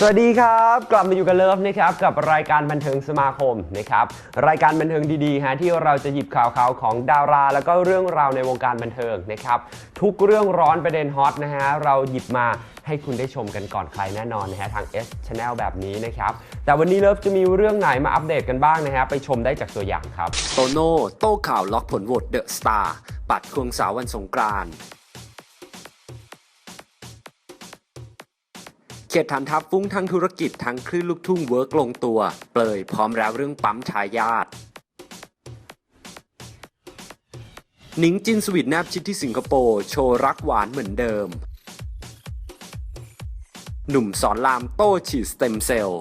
สวัสดีครับ กลับมาอยู่กันเลิฟนะครับกับรายการบันเทิงสมาคมนะครับรายการบันเทิงดีๆฮะที่เราจะหยิบข่าวข่าวของดารา แล้วก็เรื่องราวในวงการบันเทิงนะครับทุกเรื่องร้อนประเด็นฮอตนะฮะเราหยิบมาให้คุณได้ชมกันก่อนใครแน่นอนนะฮะทาง S Channel แบบนี้นะครับแต่วันนี้เลิฟจะมีเรื่องไหนมาอัปเดตกันบ้างนะฮะไปชมได้จากตัวอย่างครับโตโน่โต้ข่าวล็อกผลโหวตเดอะสตาร์ปัดควงสาววันสงกราน เขตฐานทัพฟุ้งทั้งธุรกิจทั้งคลื่นลูกทุ่งเวิร์กลงตัว เปลยพร้อมแล้วเรื่องปั๊มชายาทหนิงจินสวีทแนบชิดที่สิงคโปร์โชว์รักหวานเหมือนเดิม หนุ่มสอนรามโต้ฉีดสเต็มเซลล์